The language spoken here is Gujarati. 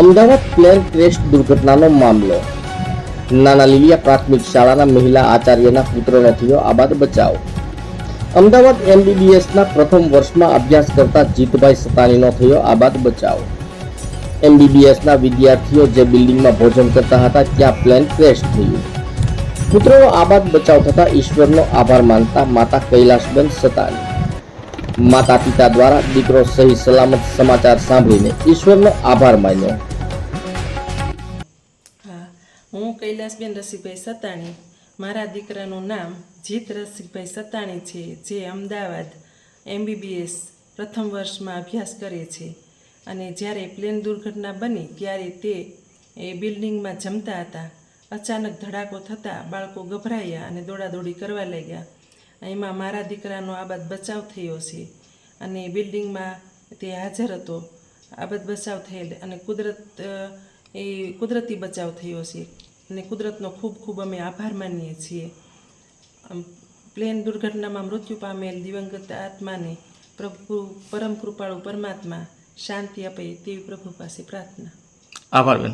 અમદાવાદ પ્લેન ક્રેશ દુર્ઘટનાનો મામલો. નાના લીલિયા પ્રાથમિક શાળાના મહિલા આચાર્યના પુત્રનો થયો આબાદ બચાવ. અમદાવાદ એમબીબીએસના પ્રથમ વર્ષમાં અભ્યાસ કરતા જીતભાઈ સતાનીનો થયો આબાદ બચાવ. એમબીબીએસના વિદ્યાર્થીઓ જે બિલ્ડિંગમાં ભોજન કરતા હતા ત્યાં પ્લેન ક્રેશ થયું. પુત્રનો આબાદ બચાવ થતાં ઈશ્વરનો આભાર માનતા માતા કૈલાસબેન સતાની માતા પિતા દ્વારા દીકરો સહી સલામત સમાચાર સાંભળીને ઈશ્વરનો આભાર માન્યો. હા કૈલાસબેન રસીભાઈ સતાણી મારા દીકરાનું નામ જીત રસિકભાઈ સતાણી છે, જે અમદાવાદ એમબીબીએસ પ્રથમ વર્ષમાં અભ્યાસ કરે છે. અને જ્યારે પ્લેન દુર્ઘટના બની, ત્યારે તે એ બિલ્ડિંગમાં જમતા હતા. અચાનક ધડાકો થતાં બાળકો ગભરાયા અને દોડાદોડી કરવા લાગ્યા. એમાં મારા દીકરાનો આબાદ બચાવ થયો છે. અને બિલ્ડિંગમાં તે હાજર હતો. આબાદ બચાવ થયેલ અને કુદરત એ કુદરતી બચાવ થયો છે. અને કુદરતનો ખૂબ ખૂબ અમે આભાર માનીએ છીએ. પ્લેન દુર્ઘટનામાં મૃત્યુ પામેલ દિવંગત આત્માને પ્રભુ, પરમ કૃપાળુ પરમાત્મા શાંતિ આપે તેવી પ્રભુ પાસે પ્રાર્થના. આભાર બેન.